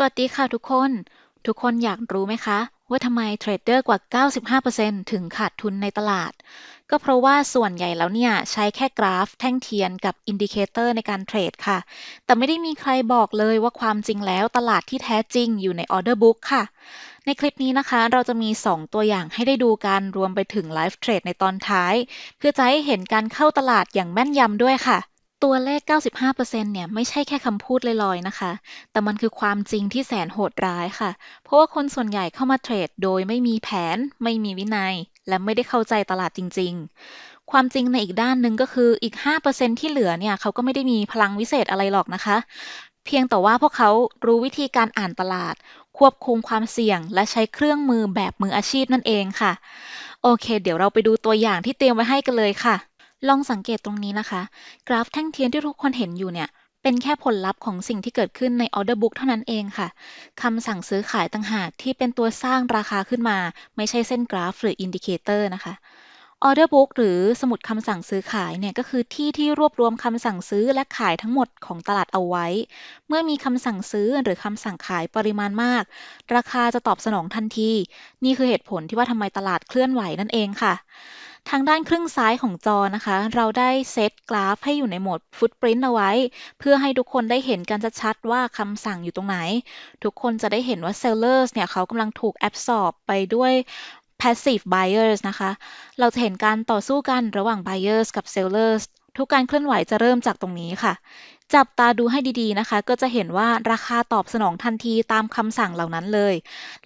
สวัสดีค่ะทุกคน ทุกคนอยากรู้ไหมคะ ว่าทำไมเทรดเดอร์กว่า 95%ถึงขาดทุนในตลาด ก็เพราะว่าส่วนใหญ่แล้วเนี่ย ใช้แค่กราฟแท่งเทียนกับอินดิเคเตอร์ในการเทรดค่ะ แต่ไม่ได้มีใครบอกเลยว่าความจริงแล้วตลาดที่แท้จริงอยู่ในออเดอร์บุ๊กค่ะ ในคลิปนี้นะคะเราจะมี 2 ตัวอย่างให้ได้ดูกันรวมไปถึงไลฟ์เทรดในตอนท้าย เพื่อจะให้เห็นการเข้าตลาดอย่างแม่นยำด้วยค่ะ ตัวเลข 95%เนี่ย ไม่ใช่แค่คำพูดลอยๆนะคะ แต่มันคือความจริงที่แสนโหดร้ายค่ะ เพราะว่าคนส่วนใหญ่เข้ามาเทรดโดยไม่มีแผน ไม่มีวินัย และไม่ได้เข้าใจตลาดจริง ๆ ความจริงในอีกด้านหนึ่งก็คืออีก 5%ที่เหลือเนี่ย เขาก็ไม่ได้มีพลังวิเศษอะไรหรอกนะคะ เพียงแต่ว่าพวกเขารู้วิธีการอ่านตลาด ควบคุมความเสี่ยง และใช้เครื่องมือแบบมืออาชีพนั่นเองค่ะ โอเค เดี๋ยวเราไปดูตัวอย่างที่เตรียมไว้ให้กันเลยค่ะ ลองสังเกตตรงนี้นะคะ กราฟแท่งเทียนที่ทุกคนเห็นอยู่เนี่ย เป็นแค่ผลลัพธ์ของสิ่งที่เกิดขึ้นในออเดอร์บุ๊กเท่านั้นเองค่ะคำสั่งซื้อขายต่างหากที่เป็นตัวสร้างราคาขึ้นมา ไม่ใช่เส้นกราฟหรืออินดิเคเตอร์นะคะออเดอร์บุ๊กหรือสมุดคำสั่งซื้อขายเนี่ยก็คือที่ที่รวบรวมคำสั่งซื้อและขายทั้งหมดของตลาดเอาไว้ เมื่อมีคำสั่งซื้อหรือคำสั่งขายปริมาณมาก ราคาจะตอบสนองทันที นี่คือเหตุผลที่ว่าทำไมตลาดเคลื่อนไหวนั่นเองค่ะ ทางด้านครึ่งซ้ายของจอนะคะ เราได้เซตกราฟให้อยู่ในโหมด Footprint เอาไว้ เพื่อให้ทุกคนได้เห็นกันชัดๆว่าคำสั่งอยู่ตรงไหน ทุกคนจะได้เห็นว่า Sellers เนี่ยเขากำลังถูก absorb ไปด้วย passive buyers นะคะ เราจะเห็นการต่อสู้กันระหว่าง buyers กับ sellers ทุกการเคลื่อนไหวจะเริ่มจากตรงนี้ค่ะ จับตาดูให้ดีๆนะคะ ก็จะเห็นว่าราคาตอบสนองทันทีตามคำสั่งเหล่านั้นเลย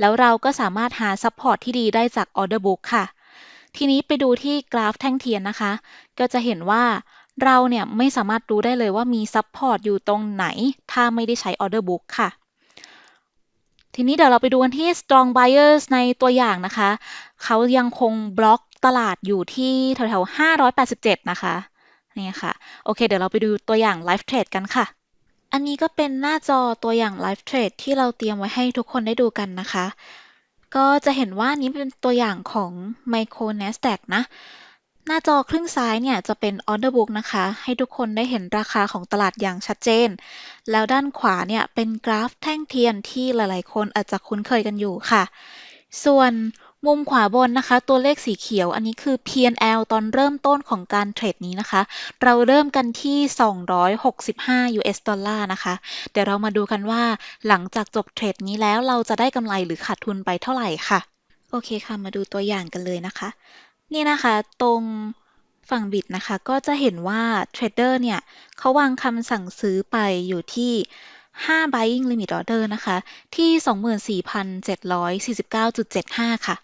แล้วเราก็สามารถหา support ที่ดีได้จาก order book ค่ะ ทีนี้ไปดูที่กราฟแท่งเทียนนะคะ ก็จะเห็นว่าเราเนี่ยไม่สามารถรู้ได้เลยว่ามีซับพอร์ตอยู่ตรงไหน ถ้าไม่ได้ใช้ออเดอร์บุ๊กค่ะ ทีนี้เดี๋ยวเราไปดูกันที่ strong buyers ในตัวอย่างนะคะ เขายังคงบล็อกตลาดอยู่ที่แถวๆ 587 นะคะนี่ค่ะ โอเค เดี๋ยวเราไปดูตัวอย่าง live trade กันค่ะ อันนี้ก็เป็นหน้าจอตัวอย่าง live trade ที่เราเตรียมไว้ให้ทุกคนได้ดูกันนะคะ ก็จะเห็นว่านี้เป็นตัวอย่างของ Micro Nasdaq นะ หน้าจอครึ่งซ้ายเนี่ยจะเป็น Order Book นะคะ ให้ทุกคนได้เห็นราคาของตลาดอย่างชัดเจน แล้วด้านขวาเนี่ยเป็นกราฟแท่งเทียนที่หลายๆ คนอาจจะคุ้นเคยกันอยู่ค่ะ ส่วน มุมขวาบนนะคะ ตัวเลขสีเขียวอันนี้คือ P&L ตอนเริ่มต้นของการเทรดนี้นะคะ เราเริ่มกันที่ 265 US ดอลลาร์นะคะ เดี๋ยวเรามาดูกันว่าหลังจากจบเทรดนี้แล้วเราจะได้กำไรหรือขาดทุนไปเท่าไหร่ค่ะ โอเคค่ะ มาดูตัวอย่างกันเลยนะคะ นี่นะคะตรงฝั่งบิดนะคะ ก็จะเห็นว่าเทรดเดอร์เนี่ยเขาวางคำสั่งซื้อไปอยู่ที่5 buying limit order นะคะ ที่ 24,749.75 ค่ะ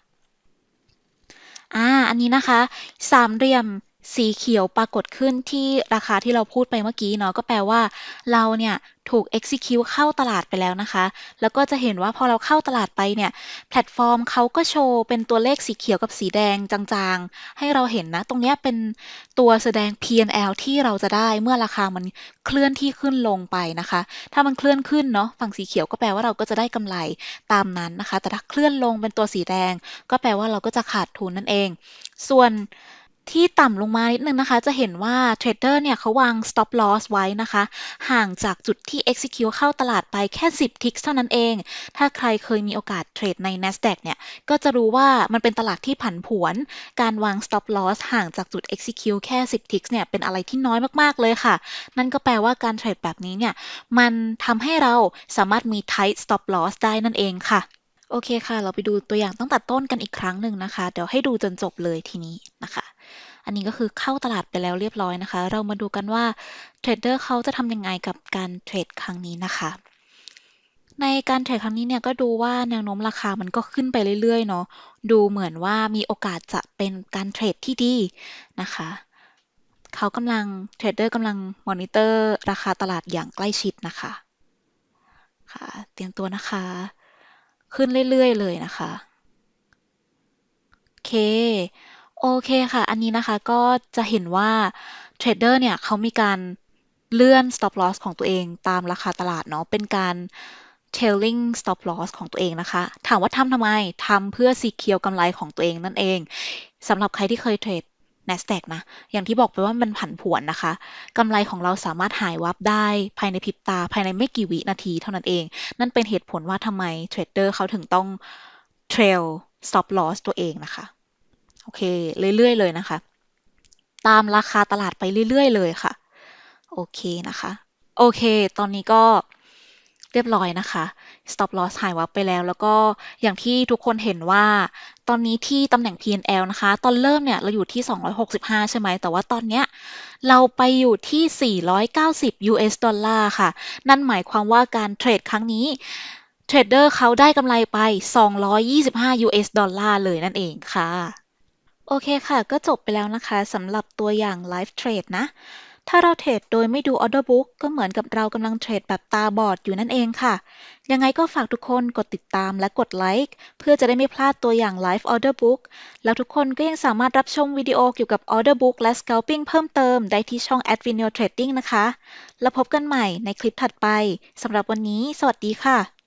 อ่า อันนี้นะคะ สามเหลี่ยม สีเขียวปรากฏขึ้นที่ราคาที่เราพูดไปเมื่อกี้เนาะก็แปลว่า เราเนี่ยถูก execute เข้าตลาดไปแล้วนะคะ แล้วก็จะเห็นว่าพอเราเข้าตลาดไปเนี่ย แพลตฟอร์มเขาก็โชว์เป็นตัวเลขสีเขียวกับสีแดงจางๆ ให้เราเห็นนะ ตรงนี้เป็นตัวแสดง P&L ที่เราจะได้เมื่อราคามันเคลื่อนที่ขึ้นลงไปนะคะ ถ้ามันเคลื่อนขึ้นเนาะ ฝั่งสีเขียวก็แปลว่าเราก็จะได้กำไรตามนั้นนะคะ แต่ถ้าเคลื่อนลงเป็นตัวสีแดง ก็แปลว่าเราก็จะขาดทุนนั่นเอง ส่วน ที่ต่ำลงมานิดนึงนะคะ จะเห็นว่าเทรดเดอร์เนี่ยเขาวาง stop loss ไว้นะคะ ห่างจากจุดที่ execute เข้าตลาดไปแค่ 10 ticks เท่านั้นเอง ถ้าใครเคยมีโอกาสเทรดใน NASDAQ เนี่ย ก็จะรู้ว่ามันเป็นตลาดที่ผันผวน การวาง stop loss ห่างจากจุด execute แค่ 10 ticks เนี่ย เป็นอะไรที่น้อยมาก ๆ เลยค่ะ นั่นก็แปลว่าการเทรดแบบนี้เนี่ย มันทำให้เราสามารถมี tight stop loss ได้นั่นเองค่ะโอเคค่ะ เราไปดูตัวอย่างตั้งแต่ต้นกันอีกครั้งหนึ่งนะคะ เดี๋ยวให้ดูจนจบเลยทีนี้นะคะ อันนี้ก็คือเข้าตลาดไปแล้วเรียบร้อยนะคะ เรามาดูกันว่าเทรดเดอร์เขาจะทำยังไงกับการเทรดครั้งนี้นะคะในการเทรดครั้งนี้เนี่ยก็ดูว่าแนวโน้มราคามันก็ขึ้นไปเรื่อยๆเนาะดูเหมือนว่ามีโอกาสจะเป็นการเทรดที่ดีนะคะเขากำลังเทรดเดอร์กำลังมอนิเตอร์ราคาตลาดอย่างใกล้ชิดนะคะค่ะเตรียมตัวนะคะ ขึ้นเรื่อยๆเลยนะคะโอเค โอเคค่ะ อันนี้นะคะก็จะเห็นว่าเทรดเดอร์เนี่ยเขามีการเลื่อน stop loss ของตัวเองตามราคาตลาดเนาะ เป็นการ tailing stop loss ของตัวเองนะคะ ถามว่าทำทำไม ทำเพื่อ secure กำไรของตัวเองนั่นเอง สำหรับใครที่เคยเทรด NASDAQ นะ อย่างที่บอกไปว่ามันผันผวนนะคะ กำไรของเราสามารถหายวับได้ภายในพริบตา ภายในไม่กี่วินาทีเท่านั้นเอง นั่นเป็นเหตุผลว่าทำไมเทรดเดอร์เขาถึงต้องเทรล stop loss ตัวเองนะคะ อเค เรื่อยๆเลยนะคะ ตามราคาตลาดไปเรื่อยๆเลยค่ะ โอเคนะคะ โอเค ตอนนี้ก็เรียบร้อยนะคะ stop loss หายวับไปแล้ว แล้วก็อย่างที่ทุกคนเห็นว่า ตอนนี้ที่ตำแหน่ง P&L นะคะ ตอนเริ่มเนี่ยเราอยู่ที่ 265 ใช่ไหม แต่ว่าตอนเนี้ยเราไปอยู่ที่ 490 US ดอลลาร์ค่ะ นั่นหมายความว่าการเทรดครั้งนี้ เทรดเดอร์เขาได้กำไรไป 225 US ดอลลาร์เลยนั่นเองค่ะ โอเคค่ะ ก็จบไปแล้วนะคะสำหรับตัวอย่าง Live Trade นะ ถ้าเราเทรดโดยไม่ดู Order Book ก็เหมือนกับเรากำลังเทรดแบบตาบอดอยู่นั่นเองค่ะ ยังไงก็ฝากทุกคนกดติดตามและกดไลค์เพื่อจะได้ไม่พลาดตัวอย่าง Live Order Book แล้วทุกคนก็ยังสามารถรับชมวิดีโอเกี่ยวกับ Order Book และ Scalping เพิ่มเติมได้ที่ช่อง Advineo Trading นะคะ แล้วพบกันใหม่ในคลิปถัดไปสำหรับวันนี้ สวัสดีค่ะ